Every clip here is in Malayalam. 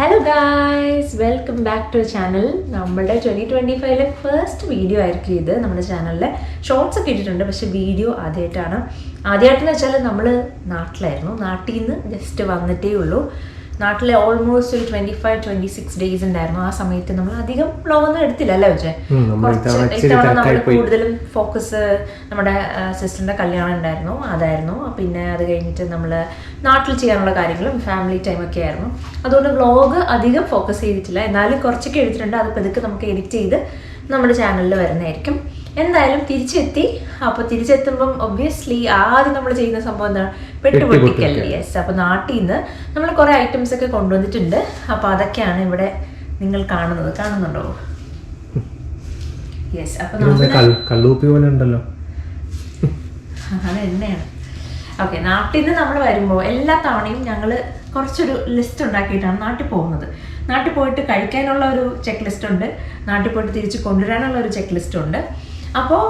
Hello guys welcome back to channel നമ്മുടെ ട്വന്റി ട്വന്റി ഫൈവിലെ ഫസ്റ്റ് വീഡിയോ ആയിരിക്കും ഇത്. നമ്മുടെ ചാനലിലെ ഷോർട്സ് ഒക്കെ ഇട്ടിട്ടുണ്ട്. പക്ഷെ വീഡിയോ ആദ്യമായിട്ടാണ് ആദ്യമായിട്ടെന്ന് വെച്ചാൽ നമ്മൾ നാട്ടിലായിരുന്നു. നാട്ടിൽ നിന്ന് ജസ്റ്റ് വന്നിട്ടേ ഉള്ളൂ. നാട്ടിലെ ഓൾമോസ്റ്റ് ഒരു twenty five twenty six days ഉണ്ടായിരുന്നു. ആ സമയത്ത് നമ്മൾ അധികം വ്ളോഗൊന്നും എടുത്തില്ല അല്ലേ വിജയ്? കുറച്ച് ഇത്തവണ നമ്മൾ കൂടുതലും ഫോക്കസ് നമ്മുടെ സിസ്റ്ററിന്റെ കല്യാണം ഉണ്ടായിരുന്നു. അതായിരുന്നു. പിന്നെ അത് കഴിഞ്ഞിട്ട് നമ്മൾ നാട്ടിൽ ചെയ്യാനുള്ള കാര്യങ്ങളും ഫാമിലി ടൈം ഒക്കെ ആയിരുന്നു. അതുകൊണ്ട് വ്ളോഗ് അധികം ഫോക്കസ് ചെയ്തിട്ടില്ല. എന്നാലും കുറച്ചൊക്കെ എടുത്തിട്ടുണ്ട്. അത് പതുക്കെ നമുക്ക് എഡിറ്റ് ചെയ്ത് നമ്മുടെ ചാനലിൽ വരുന്നതായിരിക്കും. എന്തായാലും തിരിച്ചെത്തി. അപ്പോൾ തിരിച്ചെത്തുമ്പം ഒബ്വിയസ്ലി ആദ്യം നമ്മൾ ചെയ്യുന്ന സംഭവം എന്താണ്? പെട്ടുപൊട്ടിക്കൽ. യെസ് അപ്പോൾ നാട്ടിൽ നിന്ന് നമ്മൾ കുറേ ഐറ്റംസ് ഒക്കെ കൊണ്ടുവന്നിട്ടുണ്ട്. അപ്പോൾ അതൊക്കെയാണ് ഇവിടെ നിങ്ങൾ കാണുന്നത്. കാണുന്നുണ്ടോ? യെസ് അപ്പോൾ ഉണ്ടല്ലോ. അത് എണ്ണയാണ് ഓക്കെ നാട്ടിൽ നിന്ന് നമ്മൾ വരുമ്പോൾ എല്ലാ തവണയും ഞങ്ങൾ കുറച്ചൊരു ലിസ്റ്റ് ഉണ്ടാക്കിയിട്ടാണ് നാട്ടിൽ പോകുന്നത്. നാട്ടിൽ പോയിട്ട് കഴിക്കാനുള്ള ഒരു ചെക്ക് ലിസ്റ്റ് ഉണ്ട്. നാട്ടിൽ പോയിട്ട് തിരിച്ച് കൊണ്ടുവരാനുള്ള ഒരു ചെക്ക് ലിസ്റ്റ് ഉണ്ട്. അപ്പോൾ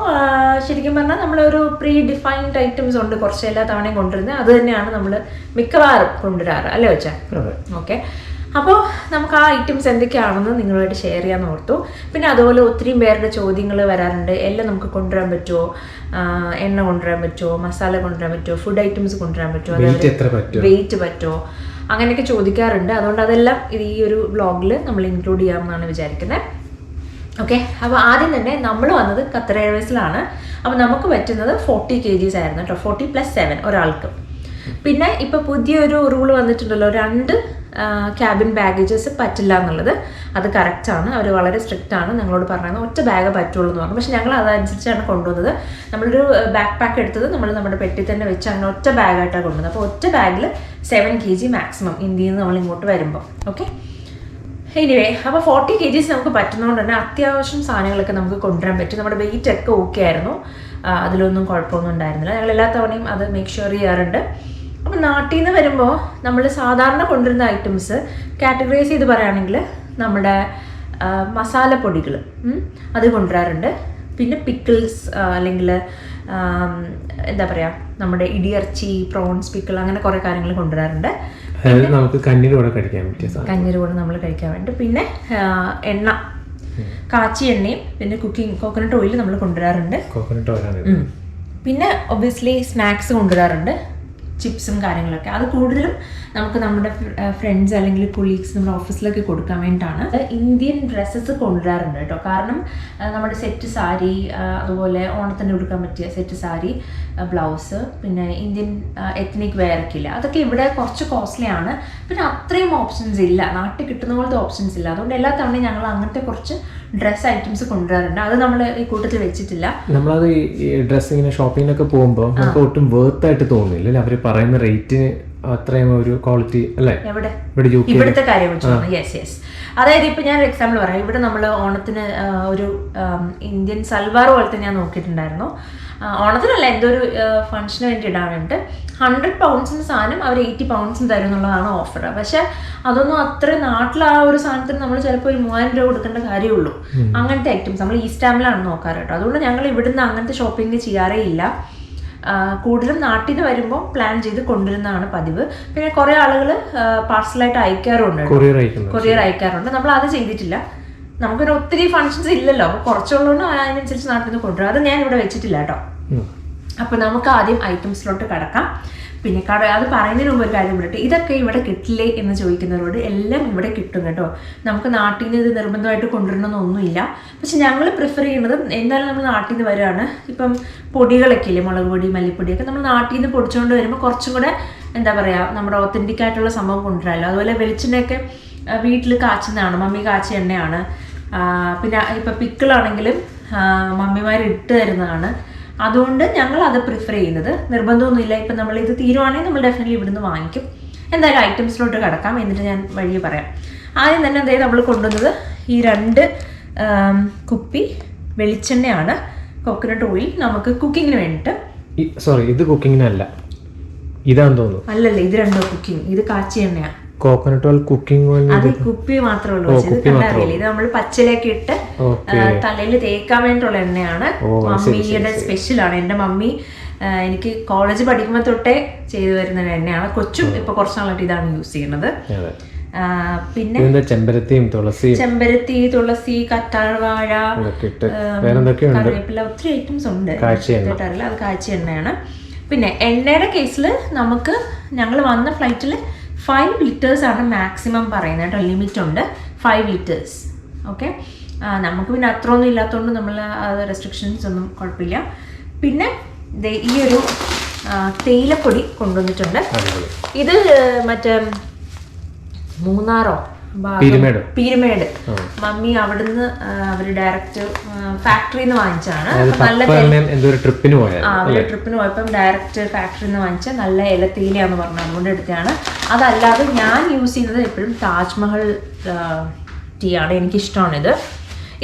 ശരിക്കും പറഞ്ഞാൽ നമ്മളൊരു പ്രീ ഡിഫൈൻഡ് ഐറ്റംസ് ഉണ്ട് കുറച്ച് എല്ലാ തവണയും കൊണ്ടുവരുന്നത്. അത് തന്നെയാണ് നമ്മൾ മിക്കവാറും കൊണ്ടുവരാറ്. അല്ലേ വെച്ചാൽ ഓക്കെ. അപ്പോൾ നമുക്ക് ആ ഐറ്റംസ് എന്തൊക്കെയാണെന്ന് നിങ്ങളുമായിട്ട് ഷെയർ ചെയ്യാൻ ഓർത്തു. പിന്നെ അതുപോലെ ഒത്തിരി പേരുടെ ചോദ്യങ്ങൾ വരാറുണ്ട്. എല്ലാം നമുക്ക് കൊണ്ടുവരാൻ പറ്റുമോ എണ്ണ കൊണ്ടുവരാൻ പറ്റുമോ മസാല കൊണ്ടുവരാൻ പറ്റുമോ ഫുഡ് ഐറ്റംസ് കൊണ്ടുവരാൻ പറ്റുമോ വെയിറ്റ് പറ്റുമോ അങ്ങനെയൊക്കെ ചോദിക്കാറുണ്ട്. അതുകൊണ്ട് അതെല്ലാം ഇത് ഈ ഒരു ബ്ലോഗിൽ നമ്മൾ ഇൻക്ലൂഡ് ചെയ്യാമെന്നാണ് വിചാരിക്കുന്നത് ഓക്കെ അപ്പോൾ ആദ്യം തന്നെ നമ്മൾ വന്നത് ഖത്തർ എയർവേസിലാണ് അപ്പോൾ നമുക്ക് പറ്റുന്നത് ഫോർട്ടി കെ ജീസ് ആയിരുന്നു കേട്ടോ ഫോർട്ടി പ്ലസ് സെവൻ ഒരാൾക്ക്. പിന്നെ ഇപ്പോൾ പുതിയൊരു റൂൾ വന്നിട്ടുണ്ടല്ലോ രണ്ട് ക്യാബിൻ ബാഗേജസ് പറ്റില്ല എന്നുള്ളത്. അത് കറക്റ്റാണ് അവർ വളരെ സ്ട്രിക്റ്റ് ആണ്. ഞങ്ങളോട് പറഞ്ഞത് ഒറ്റ ബാഗ് പറ്റുള്ളൂ എന്ന് പറഞ്ഞു. പക്ഷെ ഞങ്ങൾ അതനുസരിച്ചാണ് കൊണ്ടുവന്നത്. നമ്മളൊരു ബാക്ക് പാക്ക് എടുത്തത് നമ്മൾ നമ്മുടെ പെട്ടി തന്നെ വെച്ച് അങ്ങനെ ഒറ്റ ബാഗായിട്ടാണ് കൊണ്ടുവന്നത്. അപ്പോൾ ഒറ്റ ബാഗിൽ സെവൻ കെ ജി മാക്സിമം ഇന്ത്യയിൽ നിന്ന് നമ്മൾ ഇങ്ങോട്ട് വരുമ്പോൾ ഓക്കെ എനിവേ അപ്പോൾ ഫോർട്ടി കെ ജീസ് നമുക്ക് പറ്റുന്നതുകൊണ്ട് തന്നെ അത്യാവശ്യം സാധനങ്ങളൊക്കെ നമുക്ക് കൊണ്ടുവരാൻ പറ്റും. നമ്മുടെ വെയിറ്റ് ഒക്കെ ഓക്കെ ആയിരുന്നു. അതിലൊന്നും കുഴപ്പമൊന്നും ഉണ്ടായിരുന്നില്ല. ഞങ്ങൾ എല്ലാ തവണയും അത് മേക്ക് ഷുവർ ചെയ്യാറുണ്ട്. അപ്പോൾ നാട്ടിൽ നിന്ന് വരുമ്പോൾ നമ്മൾ സാധാരണ കൊണ്ടുവരുന്ന ഐറ്റംസ് കാറ്റഗറൈസ് ചെയ്ത് പറയുകയാണെങ്കിൽ നമ്മുടെ മസാല മസാലപ്പൊടികൾ അത് കൊണ്ടുവരാറുണ്ട്. പിന്നെ പിക്കിൾസ് അല്ലെങ്കിൽ എന്താ പറയുക നമ്മുടെ ഇടിയർച്ചി പ്രോൺസ് പിക്കിൾ അങ്ങനെ കുറേ കാര്യങ്ങൾ കൊണ്ടുവരാറുണ്ട്. അതായത് നമുക്ക് കൂടെ കഴിക്കാൻ പറ്റിയ കൂടെ നമ്മൾ കഴിക്കാൻ വേണ്ടി. പിന്നെ എണ്ണ. കാച്ചി എണ്ണയും പിന്നെ കുക്കിംഗ് കോക്കനട്ട് ഓയിൽ നമ്മൾ കൊണ്ടുവരാറുണ്ട്. കോക്കനട്ട് ഓയിലാണ്. പിന്നെ ഒബ്വിയസ്ലി സ്നാക്സ് കൊണ്ടുവരാറുണ്ട്. ചിപ്സും കാര്യങ്ങളൊക്കെ. അത് കൂടുതലും നമുക്ക് നമ്മുടെ ഫ്രണ്ട്സ് അല്ലെങ്കിൽ കൊളീഗ്സ് നമ്മുടെ ഓഫീസിലൊക്കെ കൊടുക്കാൻ വേണ്ടിയിട്ടാണ്. ഇന്ത്യൻ ഡ്രസ്സസ് കൊണ്ടുവരാറുണ്ട് കേട്ടോ. കാരണം നമ്മുടെ സെറ്റ് സാരി അതുപോലെ ഓണത്തിന് കൊടുക്കാൻ പറ്റിയ സെറ്റ് സാരി ബ്ലൗസ് പിന്നെ ഇന്ത്യൻ എത്നിക് വെയർ ഒക്കെ ഇല്ല? അതൊക്കെ ഇവിടെ കുറച്ച് കോസ്റ്റ്ലി ആണ്. പിന്നെ അത്രയും ഓപ്ഷൻസ് ഇല്ല. നാട്ടിൽ കിട്ടുന്ന പോലത്തെ ഓപ്ഷൻസ് ഇല്ല. അതുകൊണ്ട് എല്ലാ തവണയും ഞങ്ങൾ അങ്ങനത്തെ കുറച്ച് ഡ്രസ് ഐറ്റംസ് കൊണ്ടുവരാറുണ്ട്. അത് നമ്മൾ ഈ കൂട്ടത്തിൽ വെച്ചിട്ടില്ല. നമ്മളത് ഈ ഡ്രസ് ഇങ്ങനെ ഷോപ്പിങ്ങിനൊക്കെ പോകുമ്പോൾ നമുക്ക് ഒട്ടും വേർത്ത് ആയിട്ട് തോന്നില്ല അവർ പറയുന്ന റേറ്റിന് അത്രയും ഒരു ക്വാളിറ്റി അല്ലേ? ഇവിടുത്തെ കാര്യം യെസ് യെസ് അതായത് ഇപ്പൊ ഞാൻ ഒരു എക്സാമ്പിൾ പറയാം. ഇവിടെ നമ്മൾ ഓണത്തിന് ഒരു ഇന്ത്യൻ സൽവാർ പോലത്തെ ഞാൻ നോക്കിയിട്ടുണ്ടായിരുന്നു. ഓണത്തിനല്ല എന്തോ ഒരു ഫംഗ്ഷന് വേണ്ടി ഇടാൻ വേണ്ടിയിട്ട് ഹൺഡ്രഡ് പൗണ്ട്സിന് സാധനം അവർ എയ്റ്റി പൗണ്ട്സിന് തരും എന്നുള്ളതാണ് ഓഫർ പക്ഷെ അതൊന്നും അത്ര നാട്ടിൽ ആ ഒരു സാധനത്തിന് നമ്മൾ ചിലപ്പോൾ ഒരു മൂവായിരം രൂപ കൊടുക്കേണ്ട കാര്യമുള്ളൂ. അങ്ങനത്തെ ഐറ്റംസ് നമ്മൾ ഈ സ്റ്റാമ്പിലാണ് നോക്കാറ് കേട്ടോ. അതുകൊണ്ട് ഞങ്ങൾ ഇവിടുന്ന് അങ്ങനത്തെ ഷോപ്പിംഗ് ചെയ്യാറേ ഇല്ല. കൂടുതലും നാട്ടിൽ നിന്ന് വരുമ്പോൾ പ്ലാൻ ചെയ്ത് കൊണ്ടുവരുന്നതാണ് പതിവ്. പിന്നെ കുറേ ആളുകൾ പാർസലായിട്ട് അയക്കാറുണ്ട് കൊറിയർ അയക്കാറുണ്ട്. നമ്മൾ അത് ചെയ്തിട്ടില്ല. നമുക്കൊരു ഒത്തിരി ഫങ്ഷൻസ് ഇല്ലല്ലോ. അപ്പൊ കുറച്ചുള്ളതുകൊണ്ട് അതിനനുസരിച്ച് നാട്ടിൽ നിന്ന് കൊണ്ടുവരും. അത് ഞാൻ ഇവിടെ വെച്ചിട്ടില്ല കേട്ടോ. അപ്പൊ നമുക്ക് ആദ്യം ഐറ്റംസിലോട്ട് കടക്കാം. പിന്നെ കട അത് പറയുന്നതിന് മുമ്പ് ഒരു കാര്യം പറയട്ടെ. ഇതൊക്കെ ഇവിടെ കിട്ടില്ലേ എന്ന് ചോദിക്കുന്നവരോട് എല്ലാം ഇവിടെ കിട്ടും കേട്ടോ. നമുക്ക് നാട്ടിൽ നിന്ന് ഇത് നിർബന്ധമായിട്ട് കൊണ്ടുവരണമെന്നൊന്നുമില്ല. പക്ഷെ ഞങ്ങൾ പ്രിഫർ ചെയ്യുന്നത് എന്തായാലും നമ്മൾ നാട്ടിൽ നിന്ന് വരുവാണ് ഇപ്പം പൊടികളൊക്കെ ഇല്ലേ മുളക് പൊടി മല്ലിപ്പൊടിയൊക്കെ നമ്മൾ നാട്ടിൽ നിന്ന് പൊടിച്ചുകൊണ്ട് വരുമ്പോൾ കുറച്ചും കൂടെ എന്താ പറയുക നമ്മുടെ ഒത്തന്റിക് ആയിട്ടുള്ള സംഭവം കൊണ്ടുവരാമല്ലോ അതുപോലെ വെളിച്ചെണ്ണയൊക്കെ വീട്ടിൽ കാച്ചുന്നതാണ്. മമ്മി കാച്ചിയ എണ്ണയാണ്. പിന്നെ ഇപ്പം പിക്കിളാണെങ്കിലും മമ്മിമാർ ഇട്ട് തരുന്നതാണ്. അതുകൊണ്ട് ഞങ്ങൾ അത് പ്രിഫർ ചെയ്യുന്നത്. നിർബന്ധമൊന്നുമില്ല. ഇപ്പം നമ്മൾ ഇത് തീരുവാണെങ്കിൽ നമ്മൾ ഡെഫിനറ്റ്ലി ഇവിടുന്ന് വാങ്ങിക്കും. എന്തായാലും ഐറ്റംസിലോട്ട് കിടക്കാം എന്നിട്ട് ഞാൻ വഴി പറയാം. ആദ്യം തന്നെ എന്തായാലും നമ്മൾ കൊണ്ടുവന്നത് ഈ രണ്ട് കുപ്പി വെളിച്ചെണ്ണയാണ്. കോക്കനട്ട് ഓയിൽ നമുക്ക് കുക്കിങ്ങിന് വേണ്ടിയിട്ട്. സോറി ഇത് കുക്കിങ്ങിനല്ല ഇതാന്ന് തോന്നുന്നു. അല്ലല്ല ഇത് രണ്ടോ കുക്കിംഗ് ഇത് കാച്ചി എണ്ണയാണ് കോക്കനട്ട് ഓയിൽ കുക്കിംഗ് ഓയിൽ അത് കുപ്പി മാത്രമേ ഉള്ളൂ. ഇത് കണ്ടറിയില്ല ഇത് നമ്മൾ പച്ചിലേക്ക് ഇട്ട് തലയിൽ തേക്കാൻ വേണ്ടിയിട്ടുള്ള എണ്ണയാണ്. മമ്മിയുടെ സ്പെഷ്യലാണ് എന്റെ മമ്മി എനിക്ക് കോളേജ് പഠിക്കുമ്പോൾ തൊട്ടേ ചെയ്തു വരുന്ന എണ്ണയാണ്. കൊച്ചും ഇപ്പൊ കുറച്ച് നാളായിട്ട് ഇതാണ് യൂസ് ചെയ്യുന്നത്. പിന്നെ ചെമ്പരത്തിയും തുളസിയും? ചെമ്പരത്തി തുളസി കറ്റാർവാഴ കറിവേപ്പില ഒത്തിരി ഐറ്റംസ് ഉണ്ട്. കേട്ടറിയില്ല അത് കാഴ്ച എണ്ണയാണ്. പിന്നെ എണ്ണയുടെ കേസിൽ നമുക്ക് ഞങ്ങൾ വന്ന ഫ്ലൈറ്റിൽ ഫൈവ് ലിറ്റേഴ്സ് ആണ് മാക്സിമം പറയുന്നത് കേട്ടോ. ലിമിറ്റ് ഉണ്ട്. ഫൈവ് ലിറ്റേഴ്സ് ഓക്കെ നമുക്ക് പിന്നെ അത്ര ഒന്നും ഇല്ലാത്തതുകൊണ്ട് നമ്മൾ റെസ്ട്രിക്ഷൻസ് ഒന്നും കുഴപ്പമില്ല. പിന്നെ ഈ ഒരു തേയിലപ്പൊടി കൊണ്ടുവന്നിട്ടുണ്ട്. ഇത് മറ്റേ മൂന്നാറോ? പീരുമേട്. പീരുമേട്. മമ്മി അവിടുന്ന് അവർ ഡയറക്റ്റ് ഫാക്ടറിയിൽ നിന്ന് വാങ്ങിച്ചാണ്. നല്ല ട്രിപ്പിന് പോയത് ആ ട്രിപ്പിന് പോയപ്പം ഡയറക്റ്റ് ഫാക്ടറിയിൽ നിന്ന് വാങ്ങിച്ച നല്ല ഇലത്തീലയാന്ന് പറഞ്ഞു അതുകൊണ്ട് എടുത്തതാണ്. അതല്ലാതെ ഞാൻ യൂസ് ചെയ്യുന്നത് എപ്പോഴും താജ്മഹൽ ടീ ആണ്. എനിക്ക് എനിക്കിഷ്ടമാണിത്.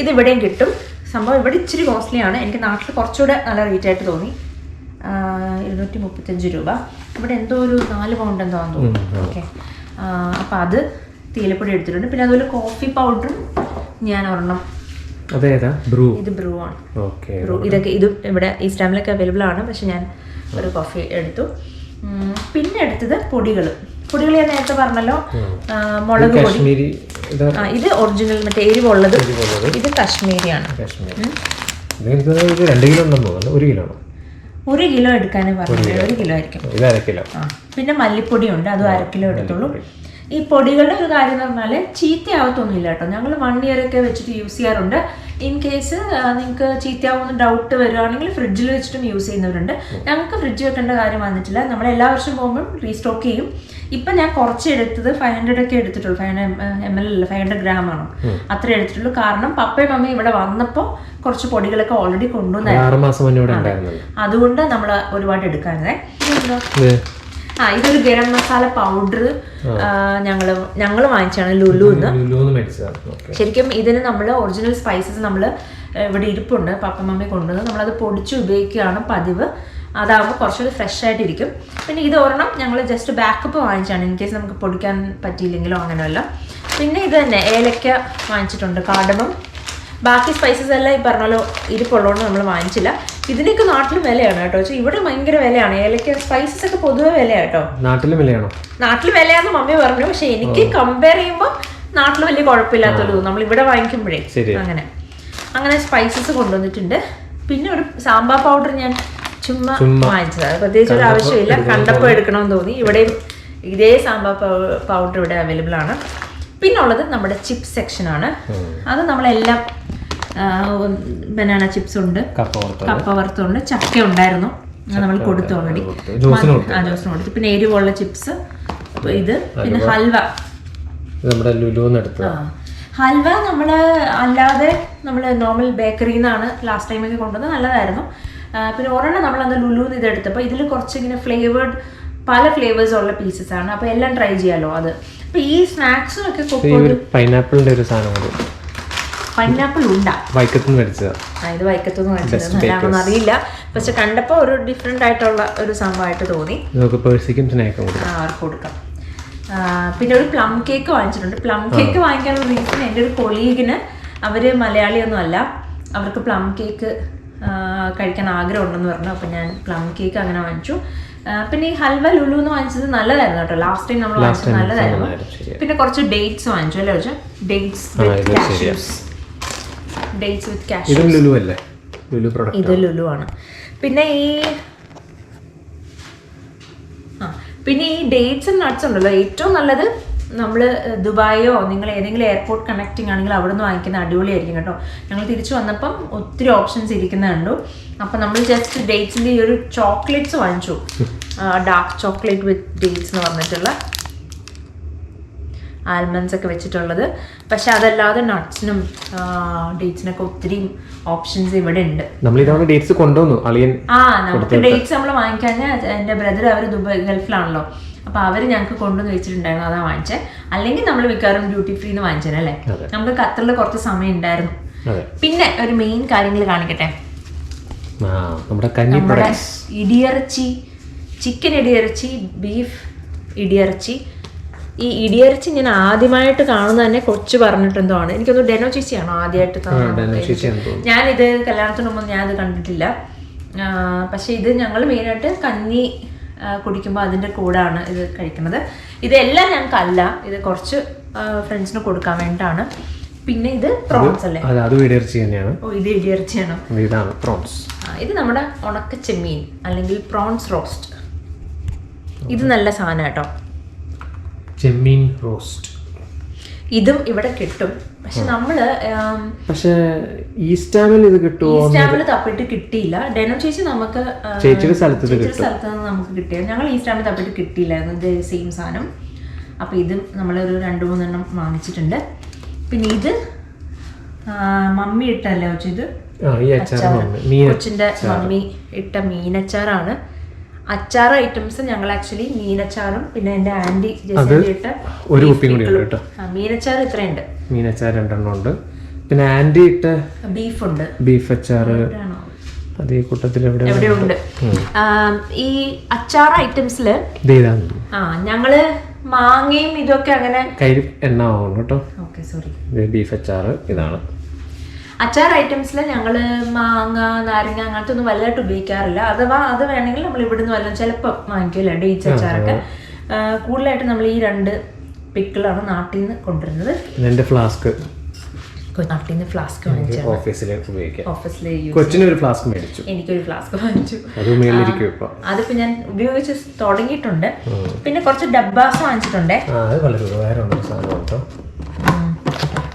ഇത് ഇവിടെയും കിട്ടും. സംഭവം ഇവിടെ ഇച്ചിരി കോസ്റ്റ്ലി ആണ്. എനിക്ക് നാട്ടിൽ കുറച്ചുകൂടെ നല്ല റേറ്റ് ആയിട്ട് തോന്നി. ഇരുന്നൂറ്റി മുപ്പത്തഞ്ച് രൂപ. ഇവിടെ എന്തോ ഒരു നാല് പൗണ്ട് എന്താണെന്ന് തോന്നുന്നു. ഓക്കെ അപ്പം അത് തേയിലപ്പൊടി എടുത്തിട്ടുണ്ട്. പിന്നെ അതുപോലെ കോഫി പൗഡറും ഞാൻ ഒരെണ്ണം. അതേതാ? ബ്രൂ ഇത് ബ്രൂ ആണ്. ബ്രൂ ഇതൊക്കെ ഇത് ഇവിടെ ഈ സ്റ്റാമിലൊക്കെ അവൈലബിൾ ആണ്. പക്ഷെ ഞാൻ ഒരു കോഫി എടുത്തു. പിന്നെ എടുത്തത് പൊടികൾ പൊടികൾ ഞാൻ നേരത്തെ പറഞ്ഞല്ലോ. മുളക് പൊടി. ഇത് ഒറിജിനൽ മറ്റേ എരിവുള്ളത്. ഇത് കാശ്മീരിയാണ്. കാശ്മീരി. ഇത് രണ്ട് കിലോ ഉണ്ടെന്ന് ഒരു കിലോ ഒരു കിലോ എടുക്കാനേ പറഞ്ഞത് ഒരു കിലോ ആയിരിക്കും. പിന്നെ മല്ലിപ്പൊടി ഉണ്ട് അതും അര കിലോ എടുത്തോളൂ ഈ പൊടികളുടെ ഒരു കാര്യം എന്ന് പറഞ്ഞാൽ ചീത്തയാവത്തൊന്നുമില്ല കേട്ടോ. ഞങ്ങൾ വൺ ഇയർ ഒക്കെ വെച്ചിട്ട് യൂസ് ചെയ്യാറുണ്ട്. ഇൻ കേസ് നിങ്ങൾക്ക് ചീത്തയാവുന്ന ഡൗട്ട് വരുവാണെങ്കിൽ ഫ്രിഡ്ജിൽ വെച്ചിട്ടും യൂസ് ചെയ്യുന്നവരുണ്ട്. ഞങ്ങൾക്ക് ഫ്രിഡ്ജ് വെക്കേണ്ട കാര്യം വന്നിട്ടില്ല. നമ്മൾ എല്ലാ വർഷം പോകുമ്പോൾ റീസ്റ്റോക്ക് ചെയ്യും. ഇപ്പം ഞാൻ കുറച്ച് എടുത്തത് ഫൈവ് ഹൺഡ്രഡ് ഒക്കെ എടുത്തിട്ടുള്ളൂ. ഫൈവ് എം എൽ അല്ല ഫൈവ് ഹൺഡ്രഡ് ഗ്രാം ആണ്. അത്ര എടുത്തിട്ടുള്ളൂ. കാരണം പപ്പയും മമ്മയും ഇവിടെ വന്നപ്പോൾ കുറച്ച് പൊടികളൊക്കെ ഓൾറെഡി കൊണ്ടുവന്നായിരുന്നു. അതുകൊണ്ട് നമ്മൾ ഒരുപാട് എടുക്കാനേ ആ ഇതൊരു ഗരം മസാല പൗഡർ ഞങ്ങൾ ഞങ്ങൾ വാങ്ങിച്ചാണ് ലുലു എന്ന് ശരിക്കും ഇതിന് നമ്മൾ ഒറിജിനൽ സ്പൈസസ് നമ്മൾ ഇവിടെ ഇരിപ്പുണ്ട് പപ്പ മമ്മി കൊണ്ടുവന്ന്. നമ്മളത് പൊടിച്ച് ഉപയോഗിക്കുകയാണ് പതിവ്. അതാകുമ്പോൾ കുറച്ചുകൂടി ഫ്രഷ് ആയിട്ടിരിക്കും. പിന്നെ ഇത് ഒരെണ്ണം ഞങ്ങൾ ജസ്റ്റ് ബാക്കപ്പ് വാങ്ങിച്ചാണ് ഇൻ കേസ് നമുക്ക് പൊടിക്കാൻ പറ്റിയില്ലെങ്കിലോ അങ്ങനെയല്ല. പിന്നെ ഇത് തന്നെ ഏലക്ക വാങ്ങിച്ചിട്ടുണ്ട് കാടമം. ബാക്കി സ്പൈസസ് എല്ലാം ഈ പറഞ്ഞല്ലോ ഇരിപ്പുള്ളതുകൊണ്ട് നമ്മൾ വാങ്ങിച്ചില്ല. ഇതിനൊക്കെ നാട്ടിലും വിലയാണ് കേട്ടോ. പക്ഷേ ഇവിടെ ഭയങ്കര വിലയാണ്. ഏലക്ക സ്പൈസസ് ഒക്കെ പൊതുവെ വിലയാണ് കേട്ടോ. നാട്ടിലും വിലയാണോ? നാട്ടിൽ വിലയാണെന്ന് മമ്മി പറഞ്ഞു. പക്ഷെ എനിക്ക് കമ്പയർ ചെയ്യുമ്പോൾ നാട്ടിൽ വലിയ കുഴപ്പമില്ലാത്തൊരു തോന്നും നമ്മൾ ഇവിടെ വാങ്ങിക്കുമ്പോഴേ അങ്ങനെ. അങ്ങനെ സ്പൈസസ് കൊണ്ടുവന്നിട്ടുണ്ട്. പിന്നെ ഒരു സാമ്പാർ പൗഡർ ഞാൻ ചുമ്മാ വാങ്ങിച്ചതാണ് പ്രത്യേകിച്ച് ഒരു ആവശ്യമില്ല. കണ്ടപ്പോൾ എടുക്കണമെന്ന് തോന്നി. ഇവിടെയും ഇതേ സാമ്പാർ പൗഡർ ഇവിടെ അവൈലബിൾ ആണ്. പിന്നെ ഉള്ളത് നമ്മുടെ ചിപ്സ് സെക്ഷൻ ആണ്. അത് നമ്മളെല്ലാം ബനാന ചിപ്സ് ഉണ്ട്. കപ്പ വറുത്തുണ്ട് ചക്ക ഉണ്ടായിരുന്നു. നമ്മൾ കൊടുത്തു ഓൾറെഡി. ആ ജോസിന് കൊടുത്തു. പിന്നെ എരിവുള്ള ചിപ്സ് ഇത്. പിന്നെ ഹൽവ. നമ്മുടെ ഹൽവ നമ്മൾ അല്ലാതെ നമ്മൾ നോർമൽ ബേക്കറിയിൽ നിന്നാണ് ലാസ്റ്റ് ടൈമൊക്കെ കൊണ്ടുവന്നത്. നല്ലതായിരുന്നു. പിന്നെ ഒരെണ്ണം നമ്മൾ അന്ന് ലുലുന്ന് ഇത് എടുത്തപ്പോൾ ഇതിൽ കുറച്ച് ഇങ്ങനെ ഫ്ലേവേർഡ് പല ഫ്ലേവേഴ്സ് ഉള്ള പീസസ് ആണ്. അപ്പോൾ എല്ലാം ട്രൈ ചെയ്യാലോ അത്. അപ്പോൾ ഈ സ്നാക്സും ഒക്കെ പൈനാപ്പിളിന്റെ ഒരു സാധനം പൈനാപ്പിൾ ഉണ്ടാ വൈക്കത്തുനിന്ന് മേടിച്ചതാ. ആ, ഇത് വൈക്കത്തൊന്നും കാണിച്ചത് നല്ലതാണെന്ന് അറിയില്ല പക്ഷെ കണ്ടപ്പോൾ ഒരു ഡിഫറെന്റ് ആയിട്ടുള്ള ഒരു സംഭവമായിട്ട് തോന്നി. നമുക്ക് പേഴ്സിക്കും സ്നേക്കും കൂടി ആ, അവർക്ക് കൊടുക്കാം. പിന്നെ ഒരു പ്ലം കേക്ക് വാങ്ങിച്ചിട്ടുണ്ട്. പ്ലം കേക്ക് വാങ്ങിക്കാനുള്ള റീസൺ എന്റെ ഒരു കൊളീഗിന് അവർ മലയാളിയൊന്നും അല്ല അവർക്ക് പ്ലം കേക്ക് കഴിക്കാൻ ആഗ്രഹം ഉണ്ടെന്ന് പറഞ്ഞു. അപ്പൊ ഞാൻ പ്ലം കേക്ക് അങ്ങനെ വാങ്ങിച്ചു. പിന്നെ ഈ ഹൽവ ലുലു എന്ന് വാങ്ങിച്ചത് നല്ലതായിരുന്നു കേട്ടോ. ലാസ്റ്റ് ടൈം നമ്മൾ വാങ്ങിച്ചത് നല്ലതായിരുന്നു. പിന്നെ കുറച്ച് ഡേറ്റ്സ് വാങ്ങിച്ചു. അല്ലേ ഡേറ്റ്സ് ആ, വിത്ത് ഇത് ശരിയാ. കാഷ്യൂസ് ഡേറ്റ്സ് വിത്ത് ക്യാഷ് ഇതും ലുലു അല്ലേ? ലുലു പ്രൊഡക്റ്റ് ഇത് ലുലു ആണ്. പിന്നെ ഈ പിന്നെ ഈ ഡേറ്റ്സ് ആൻഡ് നട്ട്സ് ഉണ്ടല്ലോ. ഏറ്റവും നല്ലത് നമ്മൾ ദുബായോ നിങ്ങൾ ഏതെങ്കിലും എയർപോർട്ട് കണക്റ്റിംഗ് ആണെങ്കിൽ അവിടെ നിന്ന് വാങ്ങിക്കുന്ന അടിപൊളിയായിരിക്കും കേട്ടോ. ഞങ്ങൾ തിരിച്ചു വന്നപ്പം ഒത്തിരി ഓപ്ഷൻസ് ഇരിക്കുന്ന കണ്ടു. അപ്പം നമ്മൾ ജസ്റ്റ് ഡേറ്റ്സിന്റെ ഈ ഒരു ചോക്ലേറ്റ്സ് വാങ്ങിച്ചു. ഡാർക്ക് ചോക്ലേറ്റ് വിത്ത് ഡേറ്റ്സ് എന്ന് പറഞ്ഞിട്ടുള്ള ആൽമണ്ട്സ് ഒക്കെ വെച്ചിട്ടുള്ളത്. പക്ഷെ അതല്ലാതെ നട്ട്സിനും ഡേറ്റ്സിനൊക്കെ ഒത്തിരി ഓപ്ഷൻസ് ഇവിടെ ഉണ്ട്. നമ്മൾ ഡേറ്റ്സ് കൊണ്ടുവന്നു അളിയൻ ആ നമുക്ക് ഡേറ്റ്സ് നമ്മൾ വാങ്ങിക്കഴിഞ്ഞാൽ എന്റെ ബ്രദർ അവർ ദുബായ് ഗൾഫിലാണല്ലോ. അപ്പൊ അവർ ഞങ്ങൾക്ക് കൊണ്ടുവന്ന് വെച്ചിട്ടുണ്ടായിരുന്നു അതാ വാങ്ങിച്ചേ. അല്ലെങ്കിൽ നമ്മൾ മിക്കവാറും ഡ്യൂട്ടി ഫ്രീ എന്ന് വാങ്ങിച്ചേനെ അതെ. നമുക്ക് ഖത്തറിൽ കുറച്ച് സമയം ഉണ്ടായിരുന്നു. പിന്നെ ഒരു മെയിൻ കാര്യങ്ങൾ കാണിക്കട്ടെ. നമ്മുടെ ഇടിയിറച്ചി ചിക്കൻ ഇടിയിറച്ചി ബീഫ് ഇടിയിറച്ചി ഈ ഇടിയരച്ച് ഞാൻ ആദ്യമായിട്ട് കാണുന്നത് തന്നെ കൊച്ചു പറഞ്ഞിട്ടെന്തോ ആണ് എനിക്കൊന്ന് ഡെനോ ചേച്ചിയാണോ ആദ്യമായിട്ട് ഞാൻ ഇത് കല്യാണത്തിന് മുമ്പ് ഇത് കണ്ടിട്ടില്ല. പക്ഷെ ഇത് ഞങ്ങൾ മെയിനായിട്ട് കഞ്ഞി കുടിക്കുമ്പോൾ അതിന്റെ കൂടാണ് ഇത് കഴിക്കുന്നത്. ഇതെല്ലാം ഞങ്ങൾക്കല്ല. ഇത് കുറച്ച് ഫ്രണ്ട്സിന് കൊടുക്കാൻ വേണ്ടിയിട്ടാണ്. പിന്നെ ഇത് പ്രോൺസ് അല്ലേ? അത് അത് തന്നെയാണ്. ഓ ഇത് ഇടിയിറച്ചിയാണോ ഇതാണ് പ്രോൺസ്. ഇത് നമ്മുടെ ഉണക്ക ചെമ്മീൻ അല്ലെങ്കിൽ പ്രോൺസ് റോസ്റ്റ്. ഇത് നല്ല സാധനം കേട്ടോ. ചെമ്മീൻ റോസ്റ്റ്. ഇതും ഇവിടെ കിട്ടും. പക്ഷെ നമ്മൾ പക്ഷെ ഈ ഈസ്റ്റാമിൽ ഇത് കിട്ടുമോ ഈ സ്റ്റാമ്പിൽ തപ്പിട്ട് കിട്ടിയില്ല. ഡെനോ ചേച്ചി നമുക്ക് ചേച്ചിയുടെ സ്ഥലത്ത് ഇത് ചേച്ചിയുടെ കിട്ടും. സ്ഥലത്ത് നിന്ന് നമുക്ക് കിട്ടിയ ഞങ്ങൾ ഈ സ്റ്റാമ്പിൽ തപ്പിട്ട് കിട്ടിയില്ലായിരുന്നു. ഇത് സെയിം സാധനം. അപ്പൊ ഇതും നമ്മളൊരു രണ്ട് മൂന്നെണ്ണം വാങ്ങിച്ചിട്ടുണ്ട്. പിന്നെ ഇത് മമ്മി ഇട്ടല്ലേ ഇത്? കൊച്ചിന്റെ മമ്മി ഇട്ട മീനച്ചാറാണ്. അച്ചാർ ഐറ്റംസ് ഞങ്ങൾ ആക്ച്വലി മീനച്ചാറും പിന്നെ എന്റെ ആന്റി ജസ്റ്റ് ഒരു കുപ്പിയും കൂടി ഉണ്ട് കേട്ടോ. മീനച്ചാർ ഇത്രയുണ്ട്. മീനച്ചാർ രണ്ടെണ്ണം ഉണ്ട്. പിന്നെ ആന്റി ഇട്ട ബീഫ് ഉണ്ട്. ബീഫ് അച്ചാർ? അത് ഈ കൂട്ടത്തിൽ എവിടെ എവിടെയുണ്ട് ഈ അച്ചാർ ഐറ്റംസിൽ ആ ഞങ്ങൾ മാങ്ങയും ഇതൊക്കെ അങ്ങനെ കയ്യിൽ എണ്ണ ആവും കേട്ടോ. സോറി ബീഫ് അച്ചാർ ഇതാണ്. അച്ചാർ ഐറ്റംസിൽ ഞങ്ങൾ മാങ്ങ നാരങ്ങ അങ്ങനത്തെ ഒന്നും വലുതായിട്ട് ഉപയോഗിക്കാറില്ല. അഥവാ അത് വേണമെങ്കിൽ നമ്മൾ ഇവിടുന്ന് വല്ലതും ചിലപ്പോൾ വാങ്ങിക്കില്ല ഡേറ്റ്സ് അച്ചാറൊക്കെ. കൂടുതലായിട്ട് നമ്മൾ ഈ രണ്ട് പിക്കിളാണ് നാട്ടിൽ നിന്ന് കൊണ്ടുവരുന്നത് എന്റെ ഫ്ലാസ്ക് നാട്ടിൽ നിന്ന് ഫ്ലാസ്ക് വാങ്ങിച്ചു ഓഫീസിലേക്ക് ഉപയോഗിക്കാം. ഓഫീസിൽ യൂസ് കൊച്ചിനൊരു ഫ്ലാസ്ക് മേടിച്ചു. എനിക്കൊരു ഫ്ലാസ്ക് വാങ്ങിച്ചു. അതിപ്പോ ഞാൻ ഉപയോഗിച്ച് തുടങ്ങിയിട്ടുണ്ട്. പിന്നെ കുറച്ച് ഡബ്ബാസ് വാങ്ങിച്ചിട്ടുണ്ടേ. അത് വളരെ ഉപകാരമുള്ള സാധനം കേട്ടോ.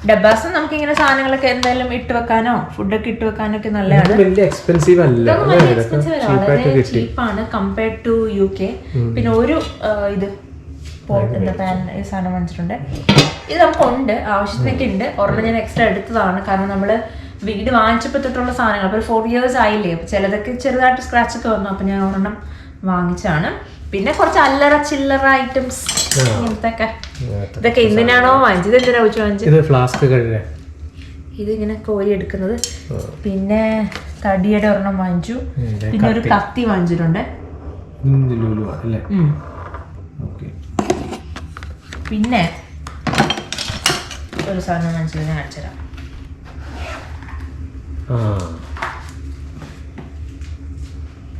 ഡബ്ബാസ് നമുക്ക് ഇങ്ങനെ സാധനങ്ങളൊക്കെ എന്തായാലും ഇട്ട് വെക്കാനോ ഫുഡൊക്കെ ഇട്ട് വെക്കാനോ ഒക്കെ നല്ലതാണ് വലിയ എക്സ്പെൻസീവ് അല്ല. വളരെ ചീപ്പാണ് കമ്പയർഡ് ടു യു കെ പിന്നെ ഒരു ഇത് പോട്ട് എന്താ പാൻ ഈ സാധനം വാങ്ങിച്ചിട്ടുണ്ട്. ഇത് നമുക്കുണ്ട് ആവശ്യത്തിനൊക്കെ ഉണ്ട്. ഒരെണ്ണം ഞാൻ എക്സ്ട്രാ എടുത്തതാണ്. കാരണം നമ്മൾ വീട് വാങ്ങിച്ചപ്പോൾ തൊട്ടുള്ള സാധനങ്ങൾ. അപ്പോൾ ഫോർ ഇയേഴ്സ് ആയില്ലേ. അപ്പോൾ ചിലതൊക്കെ ചെറുതായിട്ട് സ്ക്രാച്ച് ഒക്കെ വന്നു. അപ്പോൾ ഞാൻ ഒരെണ്ണം വാങ്ങിച്ചാണ് പിന്നെ കുറച്ച് അല്ലറ ചില്ലറ ഐറ്റംസ് ഇങ്ങനത്തെ ഇതൊക്കെ എന്തിനാണോ വാങ്ങിച്ചത്? എന്തിനാ വെച്ച് വാങ്ങിച്ചത്? ഇത് ഫ്ലാസ്ക് കഴുകാൻ ഇതിങ്ങനെ കോരി എടുക്കുന്നത്. പിന്നെ തടിയുടെ ഒരെണ്ണം വാങ്ങിച്ചു. പിന്നെ ഒരു കത്തി. വാങ്ങിച്ചിട്ടുണ്ട്. പിന്നെ ഒരു സാധനം വാങ്ങിച്ചത് ആ.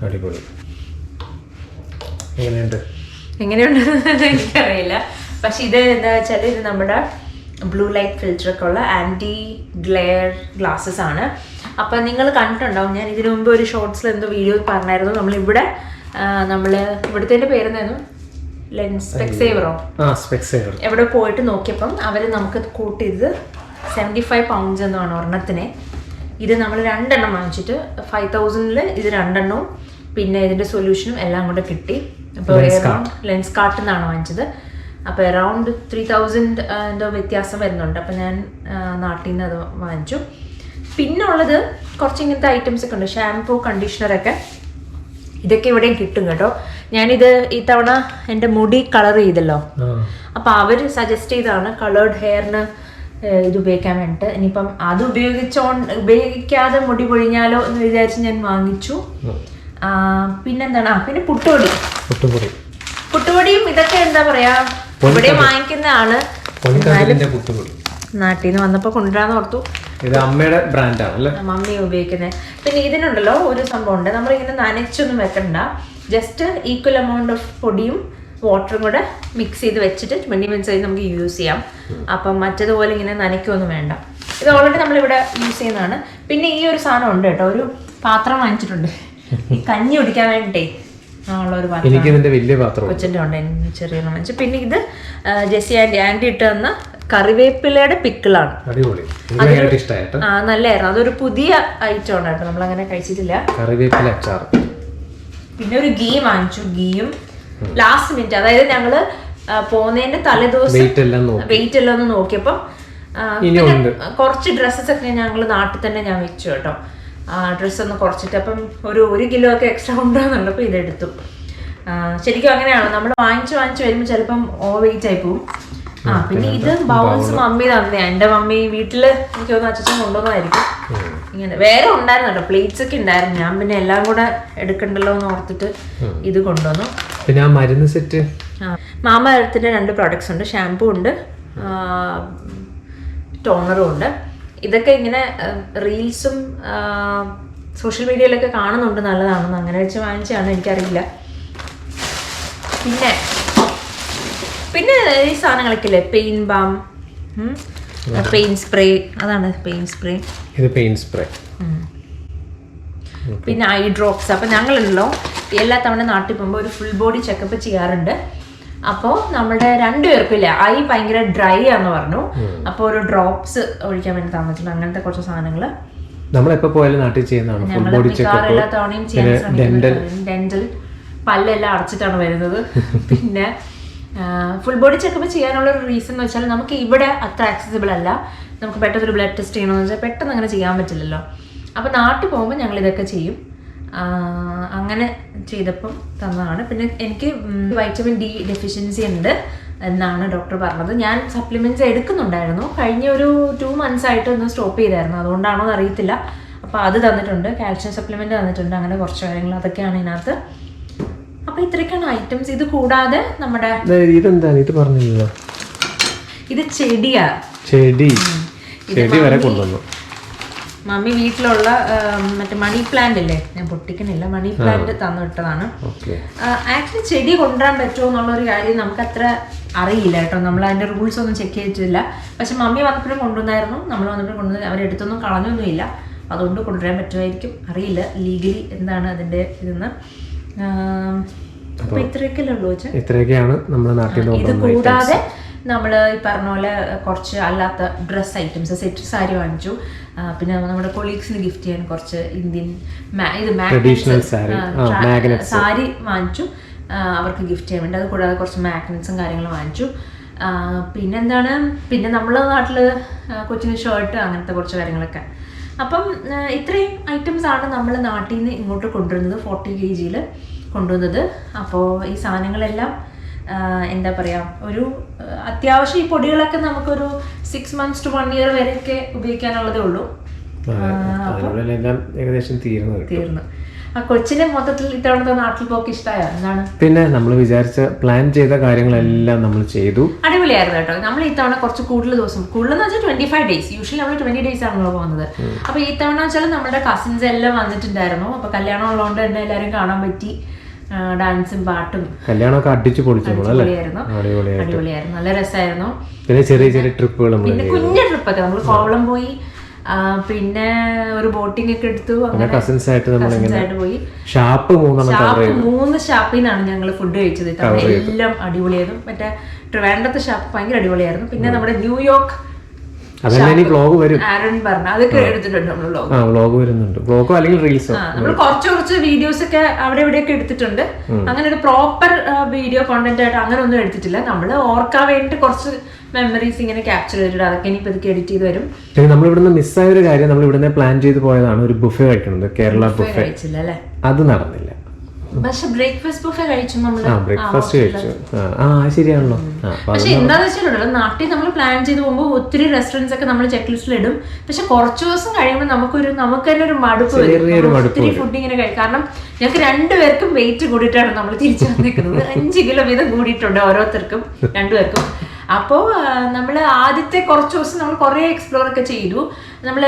അടിപൊളി. എങ്ങനെയുണ്ട്? എങ്ങനെയുണ്ടെന്ന് എനിക്കറിയില്ല. പക്ഷെ ഇത് എന്താ വെച്ചാൽ ഇത് നമ്മുടെ ബ്ലൂ ലൈറ്റ് ഫിൽറ്റർ ഒക്കെ ഉള്ള ആന്റി ഗ്ലെയർ ഗ്ലാസ്സസ് ആണ്. അപ്പം നിങ്ങൾ കണ്ടിട്ടുണ്ടാവും ഞാൻ ഇതിനു മുമ്പ് ഒരു ഷോർട്സിൽ എന്തോ വീഡിയോ പറഞ്ഞായിരുന്നു. നമ്മളിവിടെ നമ്മൾ ഇവിടുത്തെ പേരെന്തായിരുന്നു ലെൻസ് സ്പെക്സേവർ എവിടെ പോയിട്ട് നോക്കിയപ്പം അവർ നമുക്ക് കൂട്ടിയത് സെവന്റി ഫൈവ് പൗണ്ട്സ് എന്നാണ് ഒരെണ്ണത്തിന്. ഇത് നമ്മൾ രണ്ടെണ്ണം വാങ്ങിച്ചിട്ട് ഫൈവ് തൗസൻഡിൽ ഇത് രണ്ടെണ്ണവും പിന്നെ ഇതിന്റെ സൊല്യൂഷനും എല്ലാം കൂടെ കിട്ടി. അപ്പോൾ ലെൻസ് കാർട്ട് നിന്നാണ് വാങ്ങിച്ചത്. അപ്പോൾ അറൗണ്ട് ത്രീ തൗസൻഡ് എന്തോ വ്യത്യാസം വരുന്നുണ്ട്. അപ്പോൾ ഞാൻ നാട്ടിൽ നിന്ന് അത് വാങ്ങിച്ചു. പിന്നെ ഉള്ളത് കുറച്ച് ഇങ്ങനത്തെ ഐറ്റംസ് ഒക്കെ ഉണ്ട്. ഷാംപൂ കണ്ടീഷണറൊക്കെ ഇതൊക്കെ ഇവിടെയും കിട്ടും കേട്ടോ. ഞാനിത് ഈ തവണ എന്റെ മുടി കളർ ചെയ്തല്ലോ. അപ്പൊ അപ്പോൾ അവർ സജസ്റ്റ് ചെയ്താണ് കളേർഡ് ഹെയറിന് ഇത് ഉപയോഗിക്കാൻ വേണ്ടിട്ട്. ഇനിയിപ്പം അത് ഉപയോഗിച്ചോ ഉപയോഗിക്കാതെ മുടി പൊഴിഞ്ഞാലോ എന്ന് വിചാരിച്ച് ഞാൻ വാങ്ങിച്ചു. പിന്നെന്താണ്? ആ പിന്നെ പുട്ടുപൊടി. പുട്ടുപൊടി. പുട്ടുപൊടിയും ഇതൊക്കെ എന്താ പറയാ? ഇവിടെ വാങ്ങിക്കുന്നതാണ് നാട്ടിൽ നിന്ന് വന്നപ്പോ കൊണ്ടുവരാന്ന് ഓർത്തു. ഇത് അമ്മയുടെ ബ്രാൻഡാണ് മമ്മി ഉപയോഗിക്കുന്നത് പിന്നെ ഇതിനുണ്ടല്ലോ ഒരു സംഭവം ഉണ്ട് നമ്മൾ നമ്മളിങ്ങനെ നനച്ചൊന്നും വെക്കണ്ട. ജസ്റ്റ് ഈക്വൽ എമൗണ്ട് ഓഫ് പൊടിയും വാട്ടറും കൂടെ മിക്സ് ചെയ്ത് വെച്ചിട്ട് ട്വന്റി മിനിറ്റ്സ് ആയി നമുക്ക് യൂസ് ചെയ്യാം. അപ്പം മറ്റേതുപോലെ ഇങ്ങനെ നനയ്ക്കൊന്നും വേണ്ട. ഇത് ഓൾറെഡി നമ്മളിവിടെ യൂസ് ചെയ്യുന്നതാണ്. പിന്നെ ഈ ഒരു സാധനം ഉണ്ട് കേട്ടോ. ഒരു പാത്രം വാങ്ങിച്ചിട്ടുണ്ട്. കഞ്ഞി കുടിക്കാൻ വേണ്ടിട്ടേ പാത്രം. എനിക്ക് ഇതിന്റെ വലിയ പാത്രം ഉണ്ട്. എനിക്ക് വാങ്ങിച്ചു പിന്നെ ഇത് ജെസ്സി ആന്റി ആന്റി ഇട്ട് തന്ന കറിവേപ്പിലയുടെ പിക്കിളാണ്. അടിപൊളി. ആ നല്ലായിരുന്നു. അതൊരു പുതിയ ഐറ്റം ആണ് കേട്ടോ നമ്മൾ അങ്ങനെ കഴിച്ചിട്ടില്ല. കറിവേപ്പില അച്ചാർ പിന്നെ ഒരു ഗീ വാങ്ങിച്ചു. ഗീയും ലാസ്റ്റ് മിനിറ്റ് അതായത് ഞങ്ങൾ പോകുന്നതിന്റെ തലേദിവസം വെയിറ്റ് എല്ലാം നോക്കിയപ്പോ ഒന്ന് നോക്കിയപ്പം. കുറച്ച് ഡ്രസ്സസ് ഒക്കെ ഞങ്ങൾ നാട്ടിൽ തന്നെ ഞാൻ വെച്ചു കേട്ടോ. ഡ്രസ്സ് ഒന്ന് കുറച്ചിട്ട് അപ്പം ഒരു ഒരു കിലോ ഒക്കെ എക്സ്ട്രാ ഉണ്ടോന്നുള്ളപ്പോൾ ഇതെടുത്തു. ശരിക്കും അങ്ങനെയാണ്. നമ്മൾ വാങ്ങിച്ച് വാങ്ങിച്ച് വരുമ്പോൾ ചിലപ്പം ഓവർ വെയിറ്റ് ആയി പോകും ആ പിന്നെ ഇത് ബൗൾസ് മമ്മി തന്നെയാ എന്റെ മമ്മി വീട്ടിൽ എനിക്ക് തോന്നുന്നു അച്ഛൻ കൊണ്ടുവന്നതായിരിക്കും. ഇങ്ങനെ വേറെ ഉണ്ടായിരുന്നു കേട്ടോ. പ്ലേറ്റ്സ് ഒക്കെ ഉണ്ടായിരുന്നു. ഞാൻ പിന്നെ എല്ലാം കൂടെ എടുക്കണ്ടല്ലോ എന്ന് ഓർത്തിട്ട് ഇത് കൊണ്ടുവന്നു. പിന്നെ ആ മരുന്ന് സെറ്റ്? മാമ രണ്ട് പ്രോഡക്ട്സ് ഉണ്ട്. ഷാംപൂ ഉണ്ട്. ടോണറും ഉണ്ട്. ഇതൊക്കെ ഇങ്ങനെ റീൽസും സോഷ്യൽ മീഡിയയിലൊക്കെ കാണുന്നുണ്ട്. നല്ലതാണെന്ന് അങ്ങനെ വെച്ച് വാങ്ങിച്ചാണ് എനിക്കറിയില്ല. പിന്നെ പിന്നെ ഈ സാധനങ്ങളൊക്കെ ഇല്ലേ പെയിൻ ബാം പെയിൻ സ്പ്രേ. അതാണ് പെയിൻ സ്പ്രേ. ഇത് പെയിൻ സ്പ്രേ. പിന്നെ ഐ ഡ്രോപ്സ്. അപ്പം ഞങ്ങളുണ്ടല്ലോ എല്ലാ തവണ നാട്ടിൽ പോകുമ്പോൾ ഒരു ഫുൾ ബോഡി ചെക്കപ്പ് ചെയ്യാറുണ്ട്. അപ്പോൾ നമ്മുടെ രണ്ടുപേർക്കും ഇല്ല ഐ ഭയങ്കര ഡ്രൈ ആന്ന് പറഞ്ഞു. അപ്പോൾ ഒരു ഡ്രോപ്സ് ഒഴിക്കാൻ വേണ്ടി തന്നിട്ടുണ്ട്. അങ്ങനത്തെ കുറച്ച് സാധനങ്ങൾ നമ്മളെപ്പോ പോയാലും നാട്ടിൽ ചെയ്യുന്നതാണ്. ഫുൾ ബോഡി ചെക്കപ്പ് ശ്രമിക്കുന്നത് ഡെന്റൽ പല്ലെല്ലാം അടച്ചിട്ടാണ് വരുന്നത്. പിന്നെ ഫുൾ ബോഡി ചെക്കപ്പ് ചെയ്യാനുള്ള ഒരു റീസൺ എന്ന് വെച്ചാൽ നമുക്ക് ഇവിടെ അത്ര ആക്സസിബിൾ അല്ല. നമുക്ക് പെട്ടെന്ന് ഒരു ബ്ലഡ് ടെസ്റ്റ് ചെയ്യണമെന്ന് വെച്ചാൽ പെട്ടെന്ന് അങ്ങനെ ചെയ്യാൻ പറ്റില്ലല്ലോ. അപ്പോൾ നാട്ടിൽ പോകുമ്പോൾ ഞങ്ങൾ ഇതൊക്കെ ചെയ്യും. അങ്ങനെ ചെയ്തപ്പം തന്നതാണ്. പിന്നെ എനിക്ക് വൈറ്റമിൻ ഡി ഡെഫിഷ്യൻസി ഉണ്ട് എന്നാണ് ഡോക്ടർ പറഞ്ഞത്. ഞാൻ സപ്ലിമെന്റ്സ് എടുക്കുന്നുണ്ടായിരുന്നു. കഴിഞ്ഞ ഒരു ടു മന്ത്സ് ആയിട്ട് ഒന്ന് സ്റ്റോപ്പ് ചെയ്തായിരുന്നു. അതുകൊണ്ടാണോ അറിയത്തില്ല. അപ്പോൾ അത് തന്നിട്ടുണ്ട്. കാൽഷ്യം സപ്ലിമെന്റ് തന്നിട്ടുണ്ട്. അങ്ങനെ കുറച്ച് കാര്യങ്ങൾ അതൊക്കെയാണ് ഇതിനകത്ത്. അപ്പോൾ ഇത്രയൊക്കെയാണ് ഐറ്റംസ് ഇത് കൂടാതെ നമ്മുടെ ഇതെന്താണ് ഇത് പറഞ്ഞില്ലല്ലോ. ഇത് ചെടിയാ. ചെടി. ചെടി വരെ കൊണ്ടുവന്നു. മമ്മി വീട്ടിലുള്ള മറ്റേ മണി പ്ലാന്റ് ഇല്ലേ? ഞാൻ പൊട്ടിക്കണില്ല. മണി പ്ലാന്റ് തന്നിട്ടതാണ് ആക്ച്വലി ചെടി കൊണ്ടുവരാൻ പറ്റുമോ എന്നുള്ള ഒരു കാര്യം നമുക്ക് അത്ര അറിയില്ല കേട്ടോ. നമ്മൾ അതിന്റെ റൂൾസ് ഒന്നും ചെക്ക് ചെയ്തിട്ടില്ല. പക്ഷെ മമ്മി വന്നപ്പോഴും കൊണ്ടുവന്നായിരുന്നു. നമ്മൾ വന്നപ്പോഴും കൊണ്ടുവന്ന് അവരെടുത്തൊന്നും കളഞ്ഞൊന്നുമില്ല. അതുകൊണ്ട് കൊണ്ടുവരാൻ പറ്റുമായിരിക്കും. അറിയില്ല. ലീഗലി എന്താണ് അതിന്റെ ഇതെന്ന്. ഇത്രയൊക്കെ ഇത്രയൊക്കെയല്ലേ ഉള്ളൂ ഇത്രയൊക്കെയാണ് നമ്മുടെ നാട്ടിൽ ഇത് കൂടാതെ നമ്മൾ ഈ പറഞ്ഞ പോലെ കുറച്ച് അല്ലാത്ത ഡ്രസ് ഐറ്റംസ് സെറ്റ് സാരി വാങ്ങിച്ചു. പിന്നെ നമ്മുടെ കൊളീഗ്സിന് ഗിഫ്റ്റ് ചെയ്യാൻ കുറച്ച് ഇന്ത്യൻ ഇത് magnets. സാരി. വാങ്ങിച്ചു. അവർക്ക് ഗിഫ്റ്റ് ചെയ്യാൻ വേണ്ടി. അത് കൂടാതെ കുറച്ച് മാഗ്നറ്റ്സും കാര്യങ്ങളും വാങ്ങിച്ചു. പിന്നെന്താണ്? പിന്നെ നമ്മളെ നാട്ടിൽ കൊച്ചിന് ഷർട്ട് അങ്ങനത്തെ കുറച്ച് കാര്യങ്ങളൊക്കെ. അപ്പം ഇത്രയും ഐറ്റംസ് ആണ് നമ്മൾ നാട്ടിൽ നിന്ന് ഇങ്ങോട്ട് കൊണ്ടുവരുന്നത് ഫോർട്ടി കെ ജിയിൽ കൊണ്ടുവന്നത്. അപ്പോൾ ഈ സാധനങ്ങളെല്ലാം എന്താ പറയുക ഒരു അത്യാവശ്യം ഈ പൊടികളൊക്കെ നമുക്കൊരു six months to one year വരെയൊക്കെ ഉപയോഗിക്കാനുള്ളതേ ഉള്ളൂ. ഏകദേശം തീർന്നു തീർന്നു. ആ കൊച്ചിനെ മൊത്തത്തിൽ ഇത്തവണത്തെ നാട്ടിൽ പോക്ക് ഇഷ്ടമായ എന്താണ്? പിന്നെ നമ്മൾ വിചാരിച്ച പ്ലാൻ ചെയ്ത കാര്യങ്ങളെല്ലാം നമ്മൾ ചെയ്തു. അടിപൊളിയായിരുന്നു കേട്ടോ. നമ്മൾ ഇത്തവണ കുറച്ച് കൂടുതൽ ദിവസം കൂടുതൽ എന്ന് വെച്ചാൽ ട്വന്റി ഫൈവ് ഡേയ്സ് യൂഷ്വലി നമ്മൾ ട്വന്റി ഡേയ്സ് ആണല്ലോ പോകുന്നത്. അപ്പൊ ഈ തവണ വെച്ചാൽ നമ്മുടെ കസിൻസ് എല്ലാം വന്നിട്ടുണ്ടായിരുന്നു. അപ്പൊ കല്യാണം ഉള്ളതുകൊണ്ട് തന്നെ എല്ലാവരും കാണാൻ പറ്റി. ഡാൻസും പാട്ടും കല്യാണമൊക്കെ അടിച്ചു പൊളിച്ചു നമ്മൾ അല്ലേ? അടിപൊളിയായിരുന്നു. നല്ല രസമായിരുന്നു പിന്നെ ചെറിയ ചെറിയ ട്രിപ്പുകൾ പിന്നെ കുഞ്ഞു ട്രിപ്പൊക്കെ. നമ്മൾ കോവളം പോയി പിന്നെ ഒരു ബോട്ടിംഗ് ഒക്കെ എടുത്തു അങ്ങനെ കസിൻസ് ആയിട്ട് നമ്മൾ പോയി. ഷാപ്പ് ഷാപ്പ് മൂന്ന് ഷാപ്പിൽ നിന്നാണ് ഞങ്ങൾ ഫുഡ് കഴിച്ചത് എല്ലാം അടിപൊളിയായിരുന്നു. മറ്റേ ട്രിവാൻഡ്രത്തെ ഷാപ്പ് ഭയങ്കര അടിപൊളിയായിരുന്നു. പിന്നെ നമ്മുടെ ന്യൂയോർക്ക് അതന്നെ ഇനി ബ്ലോഗ് വരും. ആരൺ പറഞ്ഞ. അതൊക്കെ എടുത്തിട്ടുണ്ട് നമ്മൾ വ്ലോഗ് ആ ബ്ലോഗ് വരുന്നുണ്ട്. ബ്ലോഗോ അല്ലെങ്കിൽ റീൽസോ നമ്മൾ കുറച്ച് കുറച്ച് വീഡിയോസ് ഒക്കെ അവിടെ ഇവിടെയൊക്കെ എടുത്തിട്ടുണ്ട്. അങ്ങനെ ഒരു പ്രോപ്പർ വീഡിയോ കോണ്ടന്റ് ആയിട്ട് അങ്ങനെ ഒന്നും എടുത്തിട്ടില്ല. നമ്മൾ ഓർക്കാൻ വേണ്ടിട്ട് കുറച്ച് മെമ്മറീസ് ഇങ്ങനെ ക്യാപ്ചർ ചെയ്തിട്ട് അതൊക്കെ ഇനി പതുക്കെ എഡിറ്റ് ചെയ്ത് വരും. നമ്മൾ ഇവിടുന്ന് മിസ്സായ ഒരു കാര്യം നമ്മൾ ഇവിടുന്ന് പ്ലാൻ ചെയ്ത് പോയതാണ് ഒരു ബുഫേ കഴിക്കുന്നത് കേരള ബുഫേ അത് നടന്നില്ല. പക്ഷെ ബ്രേക്ക്ഫാസ്റ്റ് ബുഫേ കഴിച്ചു നമ്മൾ ആ ബ്രേക്ക്ഫാസ്റ്റ് കഴിച്ചു. ആ, ശരിയാണല്ലോ. പക്ഷെ എന്താന്ന് വെച്ചിട്ടുണ്ടല്ലോ നാട്ടിൽ നമ്മൾ പ്ലാൻ ചെയ്ത് പോകുമ്പോൾ ഒത്തിരി റെസ്റ്റോറന്റ്സ് ഒക്കെ നമ്മൾ ചെക്ക് ലിസ്റ്റിൽ ഇടും. പക്ഷെ കുറച്ച് ദിവസം കഴിയുമ്പോൾ നമുക്കൊരു നമുക്ക് തന്നെ ഒരു മടുപ്പ് വരും. ഒത്തിരി ഫുഡ് ഇങ്ങനെ കഴിക്കും. കാരണം ഞങ്ങൾക്ക് രണ്ടുപേർക്കും വെയിറ്റ് കൂടിയിട്ടാണ് നമ്മൾ തിരിച്ചു വന്നിരിക്കുന്നത് അഞ്ച് കിലോ വീതം കൂടിയിട്ടുണ്ട് ഓരോരുത്തർക്കും രണ്ടുപേർക്കും. അപ്പോൾ നമ്മൾ ആദ്യത്തെ കുറച്ച് ദിവസം നമ്മൾ കുറേ എക്സ്പ്ലോർ ഒക്കെ ചെയ്തു. നമ്മൾ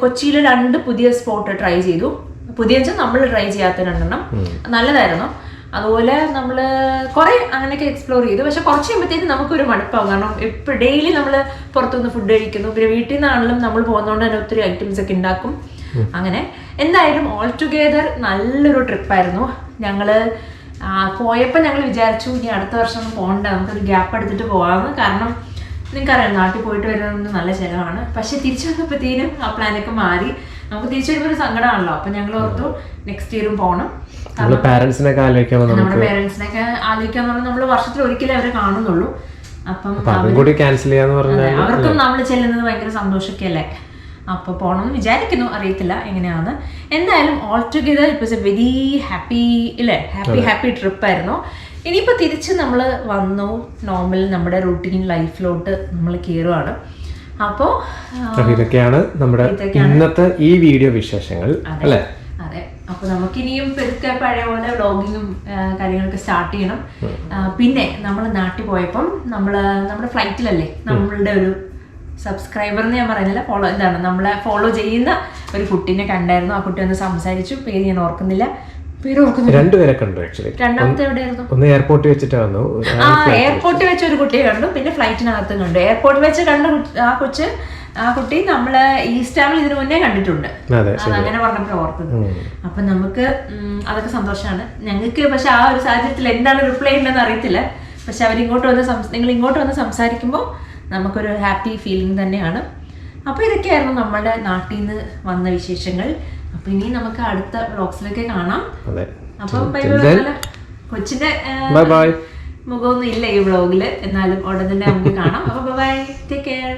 കൊച്ചിയിൽ രണ്ട് പുതിയ സ്പോട്ട് ട്രൈ ചെയ്തു. പുതിയ നമ്മൾ ട്രൈ ചെയ്യാത്ത രണ്ടെണ്ണം. നല്ലതായിരുന്നു. അതുപോലെ നമ്മൾ കുറെ അങ്ങനെയൊക്കെ എക്സ്പ്ലോർ ചെയ്തു. പക്ഷെ കുറച്ച് കഴിയുമ്പോഴത്തേക്ക് നമുക്കൊരു മടുപ്പാകും കാരണം ഇപ്പൊ ഡെയിലി നമ്മൾ പുറത്തുനിന്ന് ഫുഡ് കഴിക്കുന്നു. പിന്നെ വീട്ടിൽ നിന്നാണെങ്കിലും നമ്മൾ പോകുന്നതുകൊണ്ട് തന്നെ ഒത്തിരി ഐറ്റംസ് ഒക്കെ ഉണ്ടാക്കും അങ്ങനെ. എന്തായാലും ഓൾ ടുഗെദർ നല്ലൊരു ട്രിപ്പായിരുന്നു ഞങ്ങൾ പോയപ്പോൾ ഞങ്ങൾ വിചാരിച്ചു ഇനി അടുത്ത വർഷം പോകണ്ട നമുക്കൊരു ഗ്യാപ്പ് എടുത്തിട്ട് പോകാമെന്ന് കാരണം നിങ്ങൾക്കറിയാം നാട്ടിൽ പോയിട്ട് വരുന്നത് നല്ല ചിലവാണ്. പക്ഷെ തിരിച്ചു വന്നപ്പോഴത്തേനും ആ പ്ലാനൊക്കെ മാറി. നമുക്ക് തിരിച്ചു വരുമ്പോൾ ഒരു സങ്കടമാണല്ലോ അപ്പൊ ഞങ്ങൾ ഓർത്തു നെക്സ്റ്റ് ഇയറും പോകണം നമ്മുടെ പേരൻസിനൊക്കെ പറഞ്ഞാൽ നമ്മൾ വർഷത്തിൽ ഒരിക്കലും അവരെ കാണുന്നുള്ളൂ. അപ്പം കൂടി ക്യാൻസൽ ചെയ്യാന്ന് പറഞ്ഞാൽ അവർക്കും നമ്മൾ ചെല്ലുന്നത് ഭയങ്കര സന്തോഷമൊക്കെ അല്ലേ അപ്പോൾ പോകണമെന്ന് വിചാരിക്കുന്നു. അറിയത്തില്ല എങ്ങനെയാന്ന്. എന്തായാലും all together it was a very happy ഇല്ലേ? ഹാപ്പി ഹാപ്പി ട്രിപ്പ് ട്രിപ്പായിരുന്നു ഇനിയിപ്പോൾ തിരിച്ച് നമ്മൾ വന്നു. നോർമൽ നമ്മുടെ റൂട്ടീൻ ലൈഫിലോട്ട് നമ്മൾ കയറുവാണ് അപ്പോൾ അപ്പൊ ഇതൊക്കെയാണ് നമ്മുടെ ഇന്നത്തെ ഈ വീഡിയോ വിശേഷങ്ങൾ അല്ലേ? അതെ. അപ്പൊ നമുക്കിനിയും പെരുക്കെ പഴയ പോലെ വ്ളോഗിങ്ങും കാര്യങ്ങളൊക്കെ സ്റ്റാർട്ട് ചെയ്യണം. പിന്നെ നമ്മൾ നാട്ടിൽ പോയപ്പം നമ്മൾ നമ്മുടെ ഫ്ലൈറ്റിലല്ലേ നമ്മളുടെ ഒരു സബ്സ്ക്രൈബർ എന്ന് ഞാൻ പറയുന്നില്ല ഫോളോ എന്താണ് നമ്മളെ ഫോളോ ചെയ്യുന്ന ഒരു കുട്ടീനെ കണ്ടായിരുന്നു. ആ കുട്ടി ഒന്ന് സംസാരിച്ചു പേര് ഞാൻ ഓർക്കുന്നില്ല. രണ്ടുപേരെ കണ്ടു ആക്ച്വലി രണ്ടാമത്തെ എവിടെയായിരുന്നു? ഒന്ന് എയർപോർട്ടിൽ വെച്ചിട്ട് വന്നു. എയർപോർട്ടിൽ വെച്ച്. ഒരു കുട്ടിയെ കണ്ടു. പിന്നെ ഫ്ലൈറ്റിനകത്ത് കണ്ടു എയർപോർട്ടിൽ വെച്ച് കണ്ട ആ കൊച്ച് ആ കുട്ടി നമ്മൾ ഈസ്റ്റാമിൽ ഇതിനു മുന്നേ കണ്ടിട്ടുണ്ട്. അങ്ങനെ പറഞ്ഞപ്പോൾ ഓർത്തത്. അപ്പൊ നമുക്ക് അതൊക്കെ സന്തോഷമാണ് ഞങ്ങൾക്ക് പക്ഷെ ആ ഒരു സാഹചര്യത്തിൽ എന്താണ് റിപ്ലൈ ഉണ്ടെന്ന് അറിയത്തില്ല. പക്ഷെ അവരിങ്ങോട്ട് വന്ന് നിങ്ങൾ ഇങ്ങോട്ട് വന്ന് സംസാരിക്കുമ്പോൾ നമുക്കൊരു ഹാപ്പി ഫീലിംഗ് തന്നെയാണ്. അപ്പോൾ ഇതൊക്കെയായിരുന്നു നമ്മുടെ നാട്ടിൽ നിന്ന് വന്ന വിശേഷങ്ങൾ. അപ്പോൾ ഇനി നമുക്ക് അടുത്ത ബ്ലോഗ്സിലൊക്കെ കാണാം. അപ്പം കൊച്ചിന്റെ മുഖമൊന്നും ഇല്ല ഈ വ്ളോഗിൽ എന്നാലും ഉടനെ തന്നെ നമുക്ക് കാണാം. അപ്പൊ ബൈ ടേക്ക് കെയർ